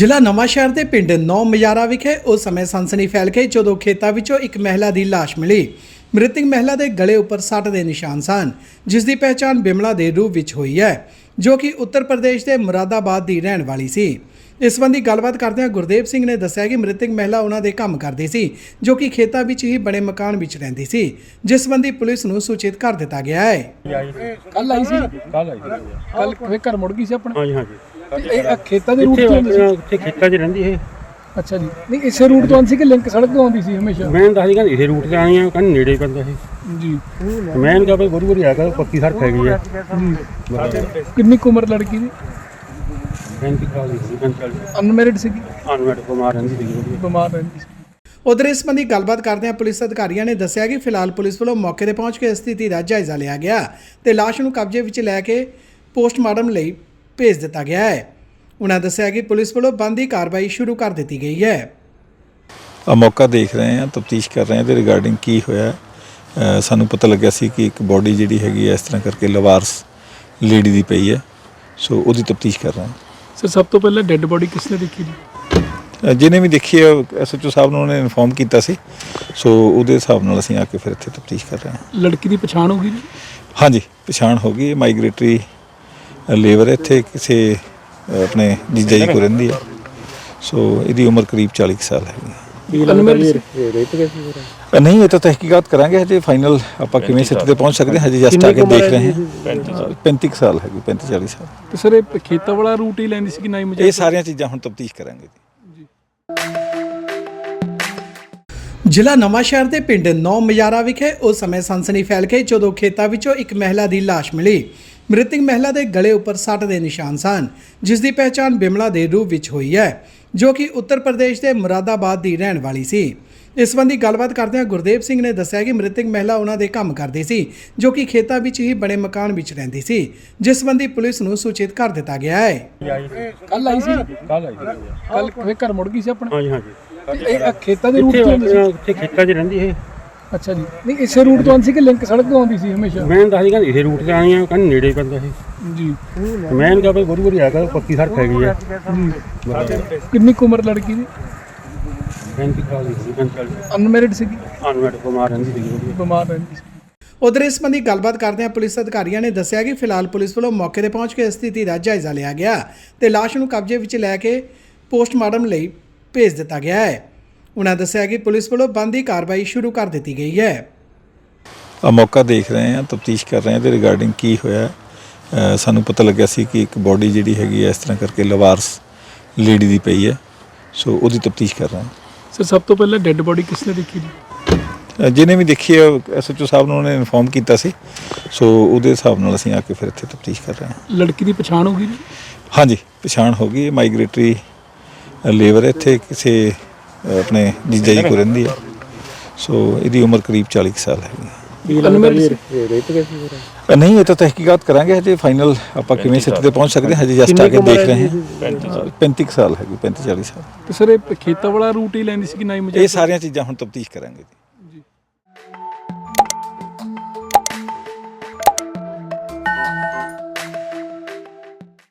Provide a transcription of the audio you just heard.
ਜ਼ਿਲ੍ਹਾ ਨਵਾਂਸ਼ਹਿਰ ਦੇ ਪਿੰਡ ਨੌ ਮਜਾਰਾ ਵਿਖੇ ਉਸ ਸਮੇਂ ਸਨਸਨੀ ਫੈਲ ਗਈ ਜਦੋਂ ਖੇਤਾਂ ਵਿੱਚੋਂ ਇੱਕ ਮਹਿਲਾ ਦੀ ਲਾਸ਼ ਮਿਲੀ। ਮ੍ਰਿਤਕ ਮਹਿਲਾ ਦੇ ਗਲੇ ਉੱਪਰ ਸੱਟ ਦੇ ਨਿਸ਼ਾਨ ਸਨ, ਜਿਸ ਦੀ ਪਹਿਚਾਣ ਬਿਮਲਾ ਦੇ ਰੂਪ ਵਿੱਚ ਹੋਈ ਹੈ। ਜੋ ਕਿ ਉੱਤਰ ਪ੍ਰਦੇਸ਼ ਦੇ ਮੁਰਾਦਾਬਾਦ ਦੀ ਰਹਿਣ ਵਾਲੀ ਸੀ। ਇਸ ਸੰਬੰਧੀ ਗੱਲਬਾਤ ਕਰਦਿਆਂ ਗੁਰਦੇਵ ਸਿੰਘ ਨੇ ਦੱਸਿਆ ਕਿ ਮ੍ਰਿਤਕ ਮਹਿਲਾ ਉਹਨਾਂ ਦੇ ਕੰਮ ਕਰਦੀ ਸੀ ਜੋ ਕਿ ਖੇਤਾਂ ਵਿੱਚ ਹੀ ਬਣੇ ਮਕਾਨ ਵਿੱਚ ਰਹਿੰਦੀ ਸੀ ਜਿਸ ਸੰਬੰਧੀ ਪੁਲਿਸ ਨੂੰ ਸੂਚਿਤ ਕਰ ਦਿੱਤਾ ਗਿਆ ਹੈ। ਕੱਲ ਆਈ ਸੀ? ਕੱਲ ਆਈ ਸੀ। ਕੱਲ ਫੇਰ ਘਰ ਮੁੜ ਗਈ ਸੀ ਆਪਣਾ? ਹਾਂਜੀ ਹਾਂਜੀ। ਇਹ ਖੇਤਾਂ ਦੇ ਰੂਟ ਤੋਂ ਸੀ? ਇੱਥੇ ਖੇਤਾਂ 'ਚ ਰਹਿੰਦੀ ਇਹ। ਅੱਛਾ ਜੀ। ਨਹੀਂ ਇਸੇ ਰੂਟ ਤੋਂ ਆਉਂਦੀ ਸੀ ਕਿ ਲਿੰਕ ਸੜਕ ਤੋਂ ਆਉਂਦੀ ਸੀ ਹਮੇਸ਼ਾ? ਮੈਂ ਦੱਸਦੀ ਕਹਿੰਦੀ ਇਹ ਰੂਟ ਤੇ ਆਈ ਆ ਕਹਿੰਦੀ ਨੇੜੇ ਪੈਂਦਾ ਸੀ ਜੀ। ਮੈਂ ਇਹਨੂੰ ਕਿਹਾ ਬਈ ਗੁਰੂ ਗੁਰੂ ਆ ਕੇ ਪੱਕੀ ਸੜਕ ਹੈਗੀ ਆ। ਕਿੰਨੀ ਕੁ ਉਮਰ ਲੜਕੀ ਦੀ? 35 ਸਾਲ ਦੀ ਸੀ 45 ਅਨਮੈਰਿਡ ਸੀਗੀ? ਬਿਮਾਰ ਰਹਿੰਦੀ ਸੀ ਬਿਮਾਰ ਰਹਿੰਦੀ ਸੀ। ਉਧਰ ਇਸ ਸੰਬੰਧੀ ਗੱਲਬਾਤ ਕਰਦਿਆਂ ਪੁਲਿਸ ਅਧਿਕਾਰੀਆਂ ਨੇ ਦੱਸਿਆ ਕਿ ਫਿਲਹਾਲ ਪੁਲਿਸ ਵੱਲੋਂ ਮੌਕੇ ਤੇ ਪਹੁੰਚ ਕੇ ਸਥਿਤੀ ਦਾ ਜਾਇਜ਼ਾ ਲਿਆ ਗਿਆ ਤੇ ਲਾਸ਼ ਨੂੰ ਕਬਜ਼ੇ ਵਿੱਚ ਲੈ ਕੇ ਪੋਸਟਮਾਰਟਮ ਲਈ ਭੇਜ ਦਿੱਤਾ ਗਿਆ ਹੈ। ਉਨ੍ਹਾਂ ਦੱਸਿਆ ਕਿ ਪੁਲਿਸ ਵੱਲੋਂ ਬੰਦੀ ਕਾਰਵਾਈ ਸ਼ੁਰੂ ਕਰ ਦਿੱਤੀ ਗਈ ਹੈ। ਆ ਮੌਕਾ ਦੇਖ ਰਹੇ ਹਾਂ ਤਫਤੀਸ਼ ਕਰ ਰਹੇ ਹਾਂ ਤੇ ਰਿਗਾਰਡਿੰਗ ਕੀ ਹੋਇਆ। ਸਾਨੂੰ ਪਤਾ ਲੱਗਿਆ ਸੀ ਕਿ ਇੱਕ ਬੋਡੀ ਜਿਹੜੀ ਹੈਗੀ ਹੈ ਇਸ ਤਰ੍ਹਾਂ ਕਰਕੇ ਲਵਾਰਸ ਲੇਡੀ ਦੀ ਪਈ ਹੈ। ਸੋ ਉਹਦੀ ਤਫਤੀਸ਼ ਕਰ ਰਹੇ ਹਾਂ। ਸਰ ਸਭ ਤੋਂ ਪਹਿਲਾਂ ਡੈੱਡ ਬੋਡੀ ਕਿਸ ਨੇ ਦੇਖੀ ਜੀ? ਜਿਹਨੇ ਵੀ ਦੇਖੀ ਹੈ ਐਸਐਚਓ ਸਾਹਿਬ ਨੂੰ ਉਹਨੇ ਇਨਫੋਰਮ ਕੀਤਾ ਸੀ। ਸੋ ਉਹਦੇ ਹਿਸਾਬ ਨਾਲ ਅਸੀਂ ਆ ਕੇ ਫਿਰ ਇੱਥੇ ਤਫਤੀਸ਼ ਕਰ ਰਹੇ ਹਾਂ। ਲੜਕੀ ਦੀ ਪਛਾਣ ਹੋ ਗਈ ਜੀ? ਹਾਂਜੀ ਪਛਾਣ ਹੋ ਗਈ ਮਾਈਗ੍ਰੇਟਰੀ ਲੇਬਰ ਇੱਥੇ ਕਿਸੇ ਆਪਣੇ ਜੀਜਾ ਜੀ ਕੋਲ ਰਹਿੰਦੀ ਹੈ। ਸੋ ਇਹਦੀ ਉਮਰ ਕਰੀਬ 40 ਕੁ ਸਾਲ ਹੈਗੀ ਨਹੀਂ ਇਹ ਤਾਂ ਤਹਿਕੀਕਾਤ ਕਰਾਂਗੇ ਹਜੇ ਫਾਈਨਲ ਆਪਾਂ ਕਿਵੇਂ ਸਿੱਟ ਤੇ ਪਹੁੰਚ ਸਕਦੇ ਹਾਂ ਹਜੇ ਜਸਟ ਆ ਕੇ ਦੇਖ ਰਹੇ ਹਾਂ। 35 ਕੁ ਸਾਲ ਹੈਗੀ 35 40 ਸਾਲ। ਤੇ ਸਰ ਇਹ ਖੇਤਾਂ ਵਾਲਾ ਰੂਟ ਹੀ ਲੈਂਦੀ ਸੀ ਕਿ ਨਹੀਂ ਇਹ ਸਾਰੀਆਂ ਚੀਜ਼ਾਂ ਹੁਣ ਤਫਤੀਸ਼ ਕਰਾਂਗੇ ਜੀ। ਜ਼ਿਲ੍ਹਾ ਨਵਾਂਸ਼ਹਿਰ ਦੇ ਪਿੰਡ ਨੌ ਮਜਾਰਾ ਵਿਖੇ ਉਸ ਸਮੇਂ ਸਨਸਨੀ ਫੈਲ ਗਈ ਜਦੋਂ ਖੇਤਾਂ ਵਿੱਚੋਂ ਇੱਕ ਮਹਿਲਾ ਦੀ ਲਾਸ਼ ਮਿਲੀ। ਮ੍ਰਿਤਕ ਮਹਿਲਾ ਦੇ ਗਲੇ ਉੱਪਰ ਸੱਟ ਦੇ ਨਿਸ਼ਾਨ ਸਨ ਜਿਸ ਦੀ ਪਹਿਚਾਣ ਬਿਮਲਾ ਦੇ ਰੂਪ ਵਿੱਚ ਹੋਈ ਹੈ ਜੋ ਕਿ ਉੱਤਰ ਪ੍ਰਦੇਸ਼ ਦੇ ਮੁਰਾਦਾਬਾਦ ਦੀ ਰਹਿਣ ਵਾਲੀ ਸੀ। ਇਸ ਸੰਬੰਧੀ ਗੱਲਬਾਤ ਕਰਦਿਆਂ ਗੁਰਦੇਵ ਸਿੰਘ ਨੇ ਦੱਸਿਆ ਕਿ ਮ੍ਰਿਤਕ ਮਹਿਲਾ ਉਹਨਾਂ ਦੇ ਕੰਮ ਕਰਦੀ ਸੀ ਜੋ ਕਿ ਖੇਤਾਂ ਵਿੱਚ ਹੀ ਬਣੇ ਮਕਾਨ ਵਿੱਚ ਰਹਿੰਦੀ ਸੀ ਜਿਸ ਸੰਬੰਧੀ ਪੁਲਿਸ ਨੂੰ ਸੂਚਿਤ ਕਰ ਦਿੱਤਾ ਗਿਆ ਹੈ। ਕੱਲ ਆਈ ਸੀ? ਕੱਲ ਆਈ ਸੀ। ਕੱਲ ਘਰ ਮੁੜ ਗਈ ਸੀ ਆਪਣਾ? ਹਾਂਜੀ ਹਾਂਜੀ। ਇਹ ਖੇਤਾਂ ਦੇ ਰੂਟ ਤੋਂ ਸੀ? ਇੱਥੇ ਖੇਤਾਂ 'ਚ ਰਹਿੰਦੀ ਇਹ ਅੱਛਾ ਜੀ। ਨਹੀਂ ਇਸੇ ਰੂਟ ਤੋਂ ਆਉਂਦੀ ਸੀ ਕਿ ਲਿੰਕ ਸੜਕ ਤੋਂ ਆਉਂਦੀ ਸੀ ਹਮੇਸ਼ਾ? ਮੈਂ ਦੱਸਦੀ ਕਹਿੰਦੀ ਇਹ ਰੂਟ ਤੇ ਆਈ ਆ ਕਹਿੰਦੀ ਨੇੜੇ ਪੈਂਦਾ ਸੀ। ਜੀ। ਮੈਂ ਇਹਨੂੰ ਕਿਹਾ ਬਈ ਗੁਰੂ ਗੁਰੂ ਆ ਕੇ ਪੱਕੀ ਸੜਕ ਹੈਗੀ ਆ। ਕਿੰਨੀ ਕੁ ਉਮਰ ਲੜਕੀ ਦੀ? 35 ਸਾਲ ਦੀ ਸੀ 45 ਅਨਮੈਰਿਡ ਸੀਗੀ? ਅਨਵੈਟ ਬਿਮਾਰ ਰਹਿੰਦੀ ਸੀ ਬਿਮਾਰ ਰਹਿੰਦੀ ਸੀ। ਉਧਰ ਇਸ ਸੰਬੰਧੀ ਗੱਲਬਾਤ ਕਰਦਿਆਂ ਪੁਲਿਸ ਅਧਿਕਾਰੀਆਂ ਨੇ ਦੱਸਿਆ ਕਿ ਫਿਲਹਾਲ ਪੁਲਿਸ ਵੱਲੋਂ ਮੌਕੇ ਤੇ ਪਹੁੰਚ ਕੇ ਸਥਿਤੀ ਦਾ ਜਾਇਜ਼ਾ ਲਿਆ ਗਿਆ ਤੇ ਲਾਸ਼ ਨੂੰ ਕਬਜ਼ੇ ਵਿੱਚ ਲੈ ਕੇ ਪੋਸਟਮਾਰਟਮ ਲਈ ਭੇਜ ਦਿੱਤਾ ਗਿਆ ਹੈ। ਉਨ੍ਹਾਂ ਦੱਸਿਆ ਕਿ ਪੁਲਿਸ ਵੱਲੋਂ ਬੰਦੀ ਕਾਰਵਾਈ ਸ਼ੁਰੂ ਕਰ ਦਿੱਤੀ ਗਈ ਹੈ। ਆ ਮੌਕਾ ਦੇਖ ਰਹੇ ਹਾਂ ਤਫਤੀਸ਼ ਕਰ ਰਹੇ ਹਾਂ ਤੇ ਰਿਗਾਰਡਿੰਗ ਕੀ ਹੋਇਆ। ਸਾਨੂੰ ਪਤਾ ਲੱਗਿਆ ਸੀ ਕਿ ਇੱਕ ਬੋਡੀ ਜਿਹੜੀ ਹੈਗੀ ਹੈ ਇਸ ਤਰ੍ਹਾਂ ਕਰਕੇ ਲਵਾਰਸ ਲੇਡੀ ਦੀ ਪਈ ਹੈ। ਸੋ ਉਹਦੀ ਤਫਤੀਸ਼ ਕਰ ਰਹੇ ਹਾਂ। ਸਰ ਸਭ ਤੋਂ ਪਹਿਲਾਂ ਡੈੱਡ ਬੋਡੀ ਕਿਸ ਨੇ ਦੇਖੀ? ਜੀ ਜਿਹਨੇ ਵੀ ਦੇਖੀ ਹੈ ਐਸਐਚਓ ਸਾਹਿਬ ਨੂੰ ਉਹਨੇ ਇਨਫੋਰਮ ਕੀਤਾ ਸੀ। ਸੋ ਉਹਦੇ ਹਿਸਾਬ ਨਾਲ ਅਸੀਂ ਆ ਕੇ ਫਿਰ ਇੱਥੇ ਤਫਤੀਸ਼ ਕਰ ਰਹੇ ਹਾਂ। ਲੜਕੀ ਦੀ ਪਛਾਣ ਹੋ ਗਈ? ਜੀ ਹਾਂਜੀ ਪਛਾਣ ਹੋ ਗਈ ਮਾਈਗ੍ਰੇਟਰੀ ਲੇਬਰ ਇੱਥੇ ਕਿਸੇ ਆਪਣੇ ਜੀਜਾ ਜੀ ਕੋਲ ਰਹਿੰਦੀ ਹੈ। ਸੋ ਇਹਦੀ ਉਮਰ ਕਰੀਬ 40 ਕੁ ਸਾਲ ਹੈ ਨਹੀਂ ਇਹ ਤਾਂ ਤਹਿਕੀਕਾਤ ਕਰਾਂਗੇ ਹਜੇ ਫਾਈਨਲ ਆਪਾਂ ਕਿਵੇਂ ਸਿੱਟ ਤੇ ਪਹੁੰਚ ਸਕਦੇ ਹਾਂ ਹਜੇ ਜਸਟ ਆ ਕੇ ਦੇਖ ਰਹੇ ਹਾਂ। 35 ਕੁ ਸਾਲ ਹੈਗੀ 35 40 ਸਾਲ। ਤੇ ਸਰ ਇਹ ਖੇਤਾਂ ਵਾਲਾ ਰੂਟ ਹੀ ਲੈਂਦੀ ਸੀ ਕਿ ਨਹੀਂ ਇਹ ਸਾਰੀਆਂ ਚੀਜ਼ਾਂ ਹੁਣ ਤਫਤੀਸ਼ ਕਰਾਂਗੇ ਜੀ।